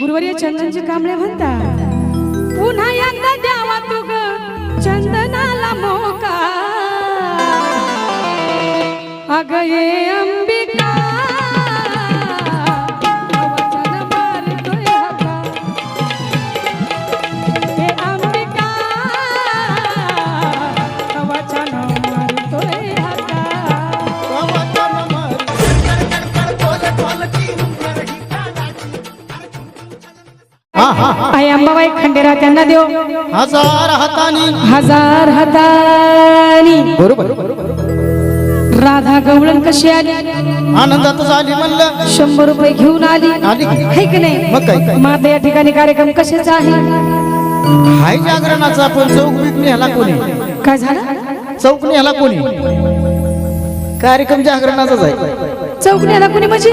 गुरुवारी चंदनची कांबळे म्हणता पुन्हा एकदा द्यावा तू ग चंदनाला मोका. अग ये अंबाबाई खंडेरा त्यांना देव. हजार हातानी. हजार हातानी. बरोबर. राधा गवळण कशी आली? आनंदात झाली म्हणलं. शंभर रुपये घेऊन आली. आली की? है की नाही? मग काय? काय? मग आता या ठिकाणी कार्यक्रम कशाचा आहे? हाय जागरणाचा पण चौक बीक न्याला कोणी? काय झालं? चौक न्याला कोणी? कार्यक्रम जागरणाचाच आहे. चौकण्याला कोणी म्हणजे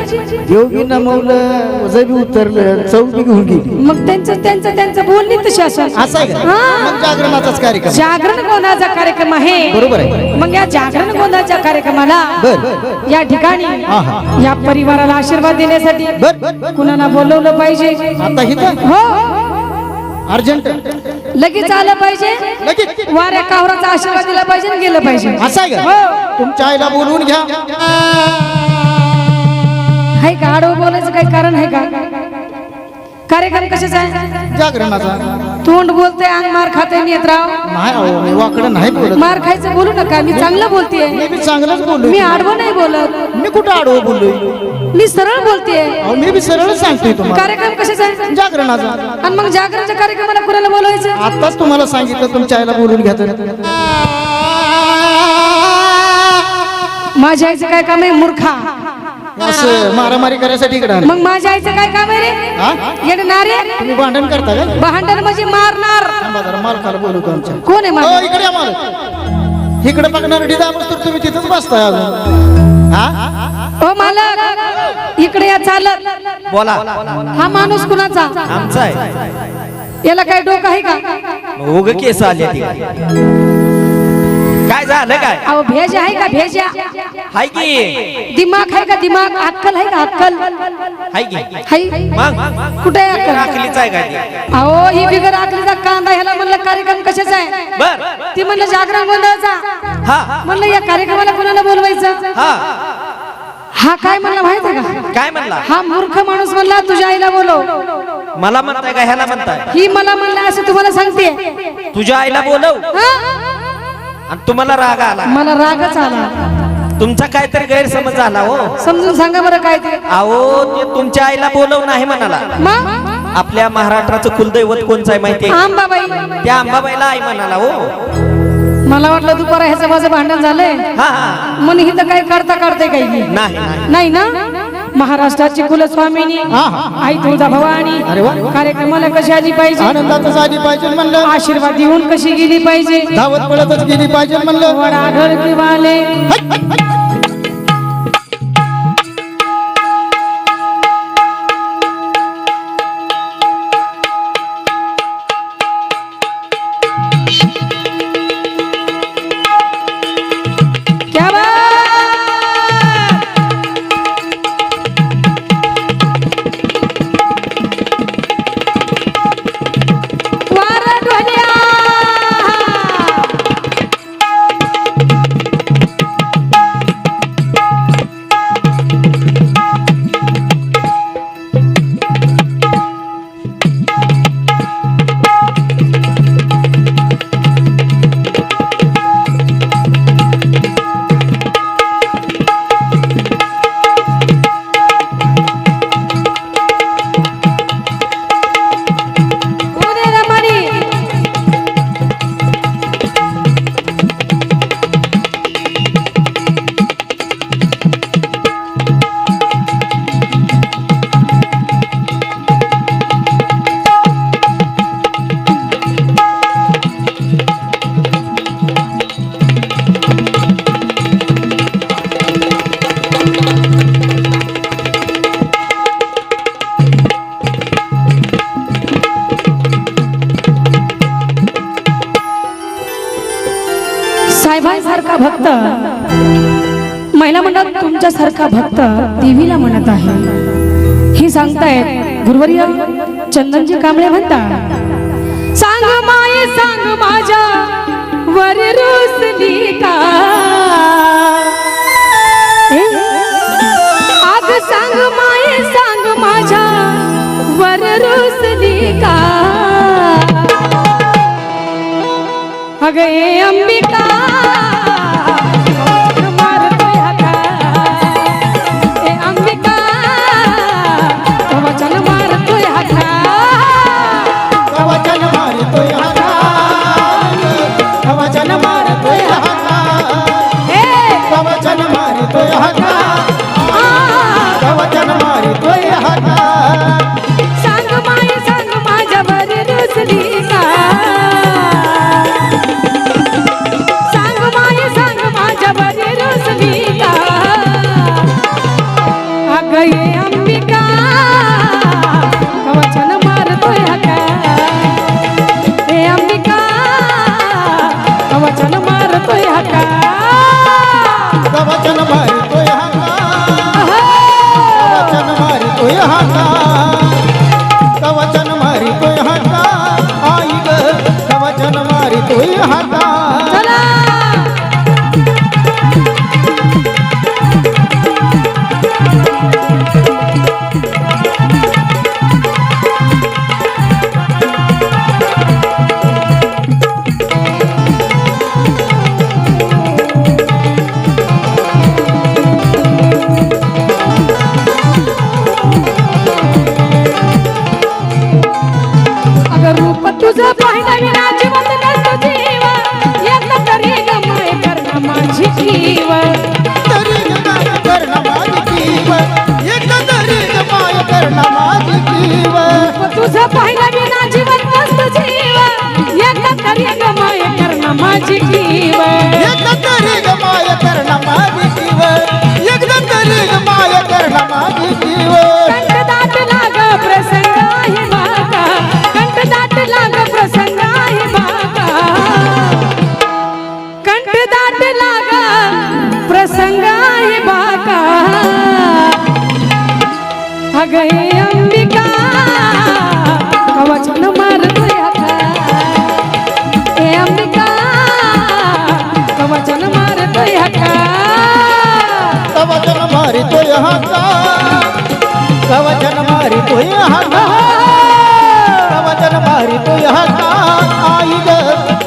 योगी नमवलं वजं बी उतरलं चौक बी घेऊन गेली. मग त्यांचं त्यांचं त्यांचं बोलणी तशी असं असं आहे का? हा. मग जागरणाचाच कार्यक्रम. जागरण गोंधाचा कार्यक्रम आहे. बरोबर आहे. मग या जागरण गोंधाच्या कार्यक्रमाला बर. या ठिकाणी हा, हा. या परिवाराला आशीर्वाद देण्यासाठी बर. कुणाला बोलवलं पाहिजे? आता इथं हो. अर्जंट. लगेच आलं पाहिजे? वाऱ्या कावराचा आशीर्वाद दिला पाहिजे गेलं पाहिजे. असं आहे हो. का तुमच्या आईला बोलवून घ्या. आहे का? आडवं बोलायचं काही कारण आहे का? कार्यक्रम कशाचा आहे? जागरणाचा. तोंड बोलते अंग मार खाते नेत्राव नाही वाकडं नाही बोलत. मार खायचं बोलू नका. मी चांगलं बोलतेय. मी मी आडवं नाही बोलत. मी कुठं आडवं बोललोय? मी सरळ बोलतेय. अहो मी बी सरळच सांगतोय तुम्हाला. कार्यक्रम कशाचा जागरणाचा. आणि मग जागरणच्या कार्यक्रमाला कुणाला बोलवायचं? आताच तुम्हाला सांगितलं तुमच्या आईला बोलून घ्या तर. माझ्या आईचं काय काम आहे? मूर्खा. असं मारामारी करायसाठी इकडे आले. मग माझ्या आईचं काय काम आहे रे? हा? येणार तुम्ही भांडण करता का भांडण म्हणजे मारणार. थांबा जरा मालकाला बोलवतो आमच्या? कोण आहे हो मार इकडे या मालक इकडे बघणार डिदा बसतो तुम्ही तिथंच बसताय अजून. हा? ओ मालक इकडे या चालत बोला. हा माणूस कुणाचा? आमचा आहे. याला काय डोकं आहे का? उग केस आले काय झालं काय? अहो भेज आहे का भेजा? हाय की. दिमाग आहे का दिमाग? अक्कल आहे का अक्कल? हाय की. हाय. मग? कुठे आहे अक्कल? राखलीच आहे काय ती? अहो ही बिगर आखलीचा कांदा ह्याला म्हणलं कार्यक्रम कशाचा आहे? बर. ती म्हणलं जागरण गोंधळाचा. हा. म्हणलं या कार्यक्रमाला कुणाला बोलवायचं? हा. हा काय म्हणला माहीत आहे का? काय म्हणला? हा मूर्ख माणूस म्हणला तुझ्या आईला बोलव. मला म्हणताय का ह्याला म्हणताय? ही मला म्हणलं असं तुम्हाला सांगते. तुझ्या आईला बोलव? आणि तुम्हाला राग आला. मला रागच आला. तुमचा काहीतरी गैरसमज झाला हो. समजून सांगा बरं काय ते अहो ते तुमच्या आईला बोलव नाही म्हणाला. मग? आपल्या महाराष्ट्राचं कुलदैवत कोणचं आहे माहितीये आंबाबाई. त्या अंबाबाईला आई म्हणाला हो. मला वाटलं दुपारा ह्याचं माझं भांडण झालंय. मन हिथं काय करता काढते काही? नाही. ना? महाराष्ट्राची कुलस्वामिनी. आई तुळजा भवानी. कार्यक्रमाला कशी आली पाहिजे? आनंदातच आली पाहिजे म्हणलं. आशीर्वाद देऊन कशी गेली पाहिजे? धावत पळतच गेली पाहिजे म्हणलं. वडा घर किवाले साहेबांसारखा भक्त. महिला मंडळ तुमच्यासारखा भक्त देवीला म्हणत आहे. हे सांगतायत गुरुवर्य चंदनजी कांबळे म्हणता सांग माये सांग माझ्या वर रुसली का? आग सांग माये सांग माझ्या वर रुसली का? अग ए अंबिका तुझं पाहिलं विना जिवंत नसतो जीव. एकदा तरी गमाय करणं माझी कवचन मारितोय हाका कवचन मारितोय हाका आई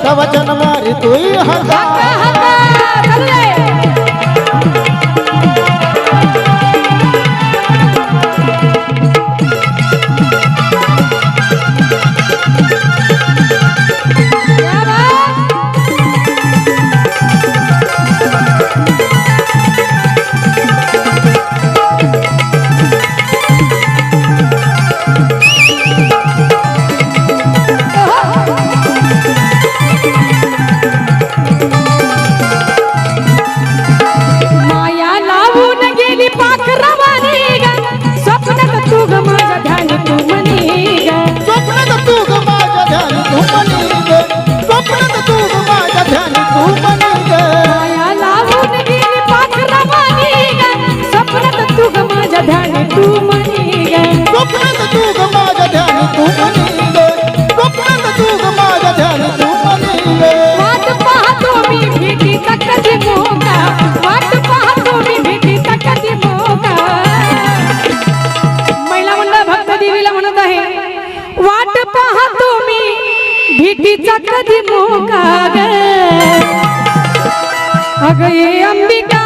कवचन मारितोय हाका तू माझ्या ध्यान तू मनी स्वप्नात तू माझ्या ध्यान तू मनी वाट पाहतो मी भेटीचा कधी मोका. वाट पाहतो मी भेटीचा कधी मोका. महिला मंडळ भक्त देवीला म्हणत आहे वाट पाहतो मी भेटीचा कधी मोका ग. अग ये अंबिका.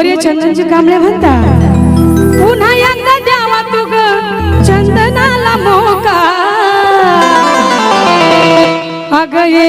मोरे चंदनची कांबळे म्हणता पुन्हा यंदा द्यावा तू ग चंदनाला मोका. अग ये